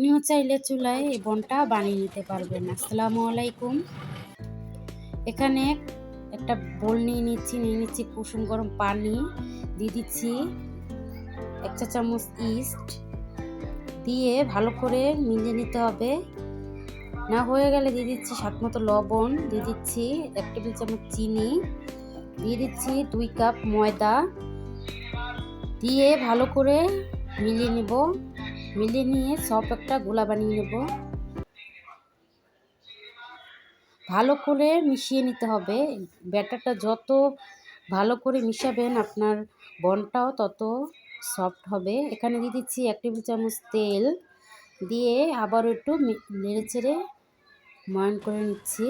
আপনিও চাইলে চুলায় এই বনটা বানিয়ে নিতে পারবেন। আসসালামু আলাইকুম। এখানে একটা বোল নিয়ে নিচ্ছি নিয়ে নিচ্ছি কুসুম গরম পানি, দিয়ে দিচ্ছি এক চা চামচ ইস্ট, দিয়ে ভালো করে মিলিয়ে নিতে হবে। না হয়ে গেলে দিয়ে দিচ্ছি স্বাদ মতো লবণ, দিয়ে দিচ্ছি এক টেবিল চামচ চিনি, দিয়ে দিচ্ছি দুই কাপ ময়দা, দিয়ে ভালো করে মিলিয়ে নেব। মিলিয়ে নিয়ে সব একটা গোলা বানিয়ে নেব। ভালো করে মিশিয়ে নিতে হবে। ব্যাটারটা যত ভালো করে মিশাবেন, আপনার বনটাও তত সফট হবে। এখানে দিয়ে দিচ্ছি এক টেবিল চামচ তেল। দিয়ে আবার একটু নেড়ে চেড়ে ময়ন করে নিচ্ছি।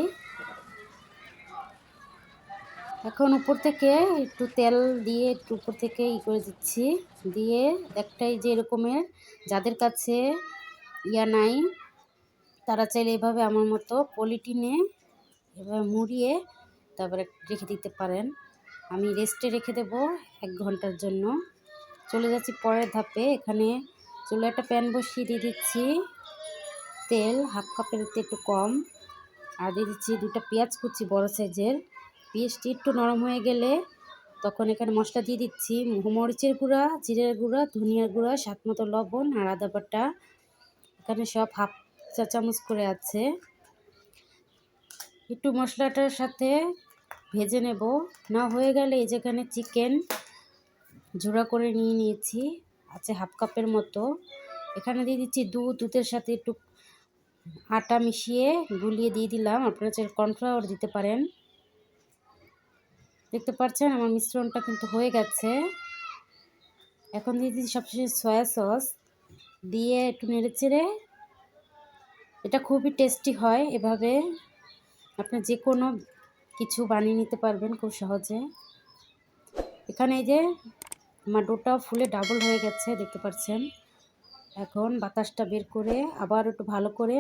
এখন উপর থেকে একটু তেল দিয়ে একটু উপর থেকে ই করে দিচ্ছি। দিয়ে একটাই যে এরকমের যাদের কাছে ইয়া নাই, তারা চাইলে এভাবে আমার মতো পলিটিনে এভাবে মুড়িয়ে তারপরে রেখে দিতে পারেন। আমি রেস্টে রেখে দেব এক ঘণ্টার জন্য। চলে যাচ্ছি পরের ধাপে। এখানে চুলে একটা প্যান বসিয়ে দিয়ে দিচ্ছি। তেল, হাফ কাপের একটু কম। আর দিয়ে দিচ্ছি দুটা পেঁয়াজ কুচি বড় সাইজের। পেঁয়াজটি একটু নরম হয়ে গেলে তখন এখানে মশলা দিয়ে দিচ্ছি মরিচের গুঁড়া, জিরের গুঁড়া, ধনিয়ার গুঁড়া, স্বাদ মতো লবণ আর আদা বাটা। এখানে সব হাফ চা চামচ করে আছে। একটু মশলাটার সাথে ভেজে নেব। না হয়ে গেলে এই যেখানে চিকেন জোড়া করে নিয়ে নিয়েছি, আছে হাফ কাপের মতো। এখানে দিয়ে দিচ্ছি দুধ, দুধের সাথে একটু আটা মিশিয়ে গুলিয়ে দিয়ে দিলাম। আপনারা চাইলে কর্নফ্লাওয়ার দিতে পারেন। দেখতে পাচ্ছেন, আমার মিশ্রণটা কিন্তু হয়ে গেছে। এখন দিয়ে দিচ্ছি সবশেষে সয়া সস। দিয়ে একটু নেড়ে চেড়ে, এটা খুবই টেস্টি হয় এভাবে। আপনি যে কোনো কিছু বানিয়ে নিতে পারবেন খুব সহজে। এখানে এই যে আমার ডোটাও ফুলে ডাবল হয়ে গেছে, দেখতে পাচ্ছেন। এখন বাতাসটা বের করে আবার একটু ভালো করে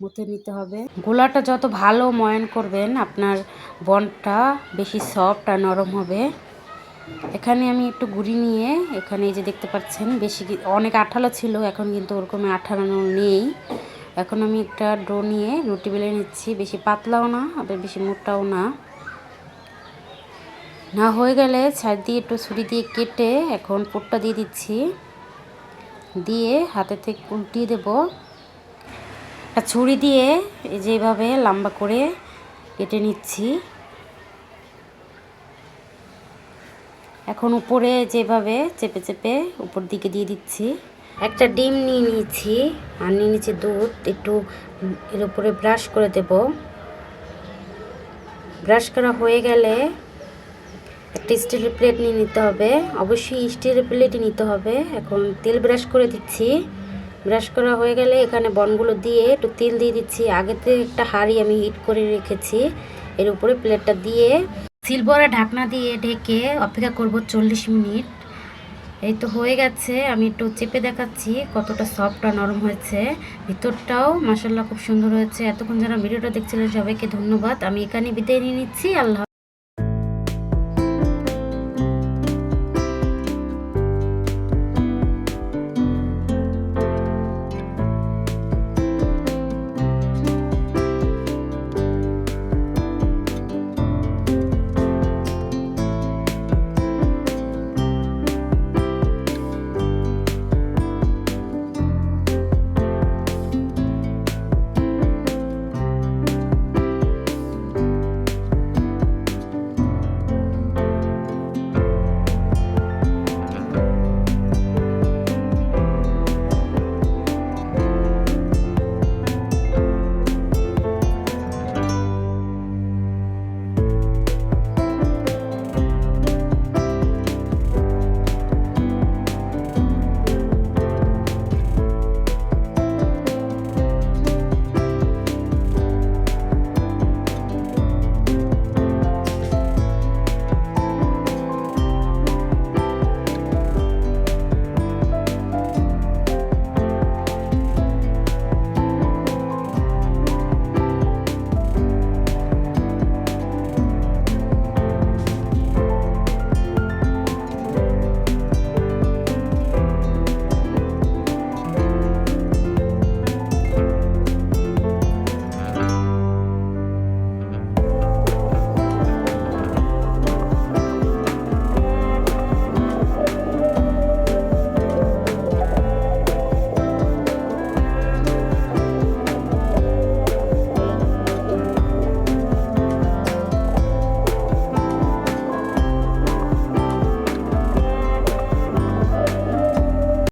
মুতে নিতে হবে। গোলাটা যত ভালো ময়ন করবেন, আপনার বনটা বেশি সফট আর নরম হবে। এখানে আমি একটু গুড়ি নিয়ে, এখানে এই যে দেখতে পাচ্ছেন, বেশি অনেক আঠালো ছিল, এখন কিন্তু ওরকম আঠালো নেই। এখন আমি একটা ডো নিয়ে রুটি বেলে নিচ্ছি, বেশি পাতলাও না, আবার বেশি মোটাও না। না হয়ে গেলে ছাড় দিয়ে একটু ছুরি দিয়ে কেটে এখন পোটটা দিয়ে দিচ্ছি। দিয়ে হাতে থেকে উল্টিয়ে দেব। একটা ছুরি দিয়ে এই যেভাবে লম্বা করে কেটে নিচ্ছি। এখন উপরে যেভাবে চেপে চেপে উপর দিকে দিয়ে দিচ্ছি। একটা ডিম নিয়ে নিয়েছি আর নিয়ে নিয়েছি দুধ। একটু এর উপরে ব্রাশ করে দেব। ব্রাশ করা হয়ে গেলে একটা স্টিলের প্লেট নিয়ে নিতে হবে। অবশ্যই স্টিলের প্লেটই নিতে হবে। এখন তেল ব্রাশ করে দিচ্ছি। ব্রাশ করা হয়ে গেলে এখানে বনগুলো দিয়ে একটু তেল দিয়ে দিচ্ছি। আগেতে একটা হাঁড়ি আমি হিট করে রেখেছি। এর উপরে প্লেটটা দিয়ে সিলভারে ঢাকনা দিয়ে ঢেকে অপেক্ষা করব চল্লিশ মিনিট। এই তো হয়ে গেছে। আমি একটু চেপে দেখাচ্ছি কতটা সফট আর নরম হয়েছে। ভিতরটাও মাসাল্লাহ খুব সুন্দর হয়েছে। এতক্ষণ যারা ভিডিওটা দেখছিলেন সবাইকে ধন্যবাদ। আমি এখানে বিদায় নিয়ে নিচ্ছি। আল্লাহ